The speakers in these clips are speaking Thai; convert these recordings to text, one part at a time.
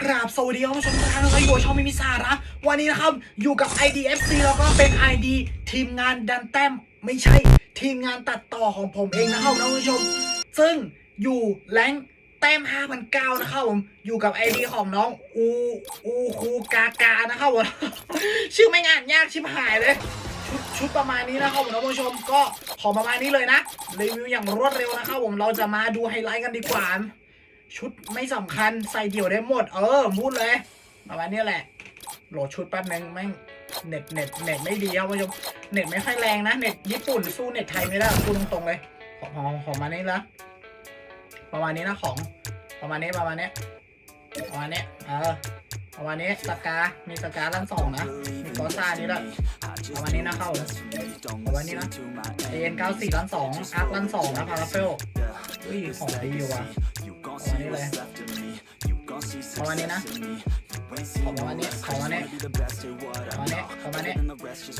กราบสวัสดีท่านผู้ชมทุกท่านนะครับอยู่กับช่องมิมิสาระวันนี้นะครับอยู่กับ IDFC แล้วก็เป็น ID ทีมงานดันแต้มไม่ใช่ทีมงานตัดต่อของผมเองนะครับท่านผู้ชม ซึ่งอยู่แรงแต้ม5,009นะครับผมอยู่กับ ID ของน้องอูอูคูกากานะครับผมชื่อไม่งานยากชิบหายเลยชุดชุดประมาณนี้นะครับผมท่านผู้ชมก็ขอประมาณนี้เลยนะรีวิวอย่างรวดเร็วนะครับผมเราจะมาดูไฮไลท์กันดีกว่า ชุดไม่สำคัญใส่เดี่ยวได้หมด เออพูดเลยประมาณนี้แหละ โหลดชุดแป๊บนึงแม่งเน็ตเน็ตเน็ตไม่ดีครับผู้ชมเน็ตไม่ค่อยแรงนะ เน็ตญี่ปุ่นสู้เน็ตไทยไม่ได้พูดตรงๆเลยของของของมานี้ละประมาณนี้นะของ ประมาณนี้ประมาณนี้ประมาณนี้เออประมาณนี้สกา มีสกาลันสองนะมีกอซ่านี่ละประมาณนี้นะเข้าประมาณนี้นะเอ็นเก้าสี่ลันสองอาร์คลันสองนะพาราเฟลอุ้ยของดีอยู่ว่ะ นี้เลยประมาณนี้นะของประมาณนี้ของประมาณนี้ประมาณนี้ประมาณนี้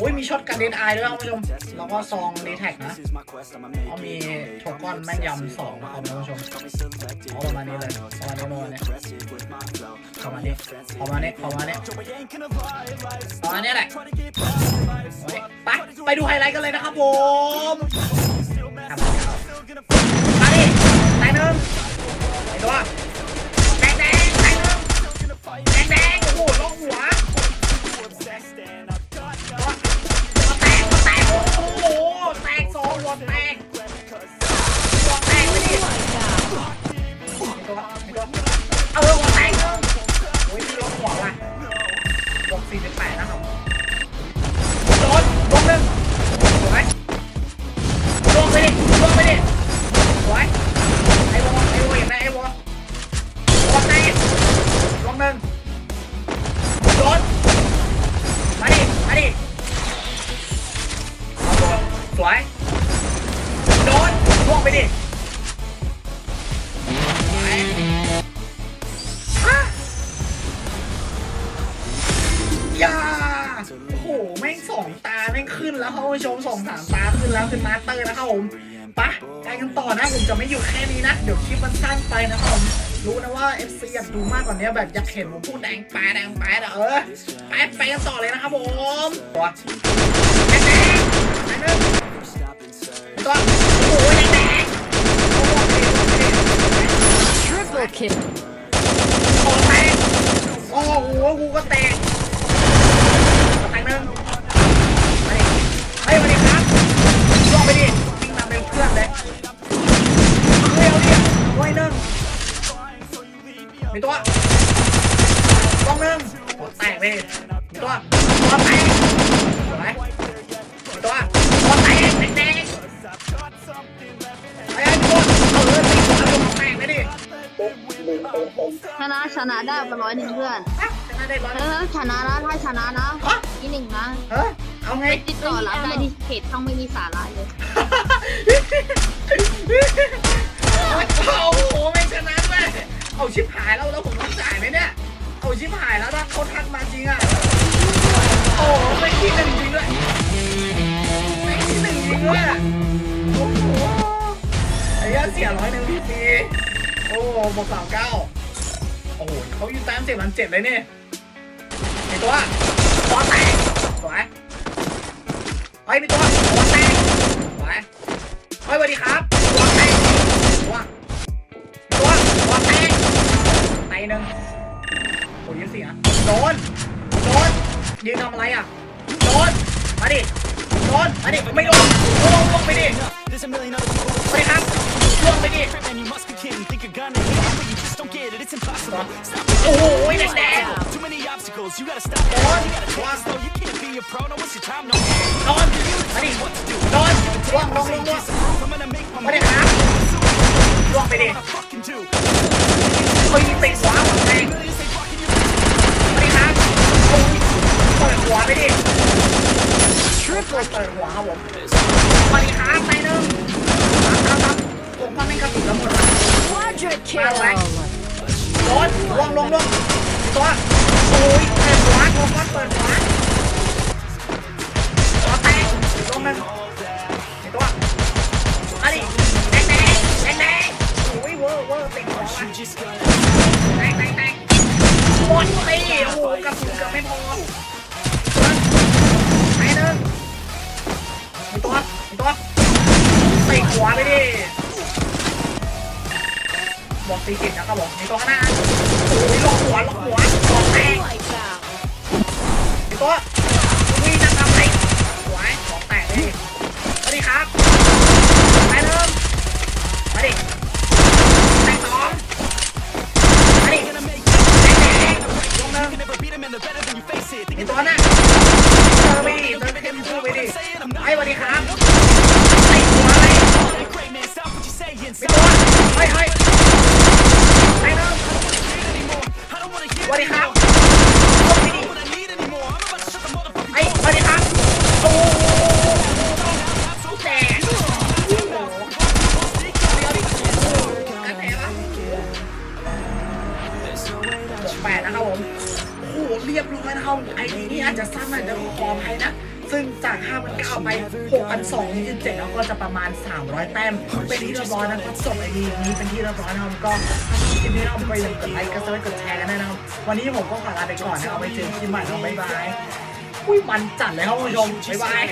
อุ้ยมีช็อตกันเดนไอด้วยครับคุณผู้ชมแล้วก็ซองดีแท็กนะแล้วมีโทก้อนแม่นยำสองนะครับคุณผู้ชมเอาประมาณนี้เลยประมาณนี้ประมาณนี้ประมาณนี้ประมาณนี้ประมาณนี้ประมาณนี้แหละไปไปดูไฮไลท์กันเลยนะครับผม มาสเตอร์นะครับผมไปะไปกันต่อนะผมจะไม่อยู่แค่นี้นะ เดี๋ยวคลิปมันสั้นไปนะครับผมรู้นะว่า FC อยากดูมากกว่านี้แบบอยากเห็นผมพูดแดงแปะแดงแปะอะเออไปไปกันต่อเลยนะครับผมตัวแดงแดงแดงหนึ่งตัวโอ้โหแดงโอเด็ดเด็ด Triple kill. โอ้แตกโอ้โหกูก็แตกแตกหนึ่งไปดิเฮ้ยมาดิครับ มีตัวลงนึ่งโอ้แตกไปดิมีตัวตัวแตกสวยมีตัวตัวแตกแดงๆไอ้ไอ้ตัวเออตีหัวลงแตกไปดิชนะชนะได้ไปร้อยหนึ่งเพื่อน ชนะได้ร้อยเออชนะนะถ้าชนะนะฮะที่หนึ่งนะเฮ้ยเอาไงติดต่อรับได้ที่เพจช่องไม่มีสาระเลย เอาชิบหายแล้วแล้วผมต้องจ่ายไหมเนี่ย เอาชิบหายแล้วถ้าเขาทักมาจริงอะ โอ้โหไม่ที่หนึ่งจริงด้วยไม่ที่หนึ่งจริงด้วยอะโอ้โหไอ้เหี้ยเสียร้อยหนึ่งพีทีโอ้โหบวกสามเก้าโอ้โหเขาอยู่ต้มเจ็ดพันเจ็ดเลยเนี่ยไอ้ตัวตัวแตกสวยไอ้ยมีตัวตัวแตกสวยเฮ้ยสวัสดีครับ โดนโดนยืนทำอะไรอะโดนมาดิโดนมาดิไม่โดนลงลงไปดิ There's a million other people สวัสดีครับลงไปดิ and you must be kidding. Think you're gonna hit it, but you just don't get it. It's impossible. Stop โอ้โหแดงแดง Too many obstacles. You gotta stop. it. One, You gotta take one. it slow. You can't be a pro. No, what's your time? No. โดนมาดิโดนล่วงลงลงลง I'm gonna make my มาดิครับล่วงไปดิ I fucking do. เฮ้ยติดหัวผมแดง หัวไปดิทริปเปิดหัวครับผมสวัสดีครับไปหนึ่งครับครับครับผมว่าไม่กระสุนแล้วหมดละ Quadra kill โดนลงลงลงตัวโอ้ยเปิดหัวลงก้อนเปิดหัวตัวแตกลงหนึ่งไอ้ตัวมาดิแดงแดงแดงแดงโอ้ยเวอร์เวอร์ติดหัวว่ะ You just gotta แตกแตกแตก หัวไปดิบอกตีติดนะครับผมมีตัวข้างหน้าโอ้ยล็อกหัวล็อกหัวหลอกแตกมีตัววิ่งจะทำอะไรหัวหลอกแตกเลยสวัสดีครับไปเริ่มมาดิ แปดนะครับผมโหเรียบร้อยนะครับไอดีนี่อาจจะสั้นหน่อยแต่ขออภัยนะ ซึ่งจาก5,009ไป6,227แล้วก็จะประมาณ 300 แต้ม เป็นที่เรียบร้อยนะครับจบไอดีนี้เป็นที่เรียบร้อยนะครับก็ถ้าคลิปนี้เราไปอย่ามกดไลค์กดซับสไครต์กดแชร์กันนะครับวันนี้ผมก็ขอลาไปก่อนนะครับไปเจอกันคลิใหม่คราบ๊ายบายอุ้ยมันจัดเลยครับคุณผู้ชมบ๊ายบาย